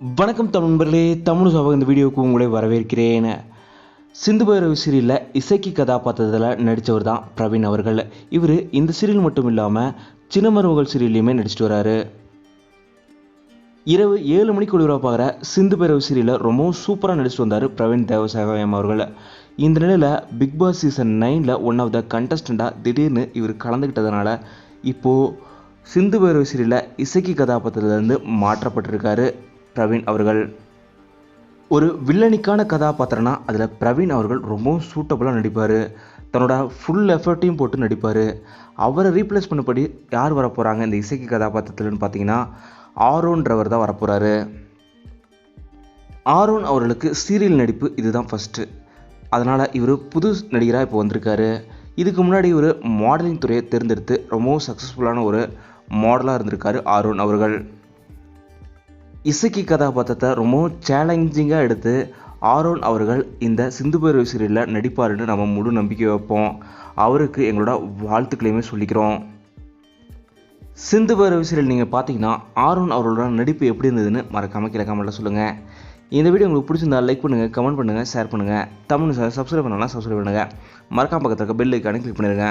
வணக்கம் தமிழ் நண்பர்களே தமிழ் சபா இந்த வீடியோவுக்கு உங்களை வரவேற்கிறேன். சிந்து பைரவி சீரியலில் இசைக்கு கதாபாத்திரத்தில் நடித்தவர் தான் பிரவீன் அவர்கள். இவர் இந்த சீரியல் மட்டும் இல்லாமல் சின்னமருமகள் சீரியல்லையுமே நடிச்சிட்டு வராரு. இரவு ஏழு மணிக்கு பார்க்குற சிந்து பைரவி சீரியலில் ரொம்பவும் சூப்பராக நடிச்சிட்டு வந்தார் பிரவீன் தேவசாயம் அவர்கள். இந்த நிலையில் பிக் பாஸ் சீசன் நைனில் ஒன் ஆஃப் த கண்டஸ்டண்ட்டாக திடீர்னு இவர் கலந்துக்கிட்டதுனால இப்போது சிந்து பைரவி சீரியலில் இசைக்கு கதாபாத்திரத்துலேருந்து மாற்றப்பட்டிருக்காரு. பிரவீன் அவர்கள். ஒரு வில்லனிக்கான கதாபாத்திரம்னா அதில் பிரவீன் அவர்கள் ரொம்பவும் சூட்டபுளாக நடிப்பார். தன்னோட ஃபுல் எஃபர்ட்டையும் போட்டு நடிப்பார். அவரை ரீப்ளேஸ் பண்ணபடி யார் வரப்போகிறாங்க இந்த இசைக்கு கதாபாத்திரத்தில்னு பார்த்தீங்கன்னா ஆரோன்றவர் தான் வரப்போகிறாரு ஆரோன் அவர்களுக்கு சீரியல் நடிப்பு இதுதான் ஃபஸ்ட்டு அதனால் இவர் புது நடிகராக இப்போ வந்திருக்காரு. இதுக்கு முன்னாடி இவர் மாடலிங் துறையை தேர்ந்தெடுத்து ரொம்பவும் சக்ஸஸ்ஃபுல்லான ஒரு மாடலாக இருந்திருக்காரு ஆரோன் அவர்கள். இசைக்கு கதாபாத்திரத்தை ரொம்பவும் சேலஞ்சிங்காக எடுத்து ஆரோன் அவர்கள் இந்த சிந்து பேரவை சீரியலில் நடிப்பாருன்னு நம்ம முழு நம்பிக்கை வைப்போம். அவருக்கு எங்களோட வாழ்த்துக்களையுமே சொல்லிக்கிறோம். சிந்து பேரவை சீரியல் நீங்கள் பார்த்தீங்கன்னா ஆரோன் அவர்களோட நடிப்பு எப்படி இருந்ததுன்னு மறக்காமல் கீழே கமெண்ட்டில் சொல்லுங்கள் இந்த வீடியோ உங்களுக்கு பிடிச்சிருந்தா லைக் பண்ணுங்கள் கமெண்ட் பண்ணுங்கள் ஷேர் பண்ணுங்கள் தமிழ் சப்ஸ்கிரைப் பண்ணலாம் சப்ஸ்கிரைப் பண்ணுங்கள் மறக்காம பக்கத்தில் இருக்க பெல் ஐக்கானே கிளிக் பண்ணிடுங்க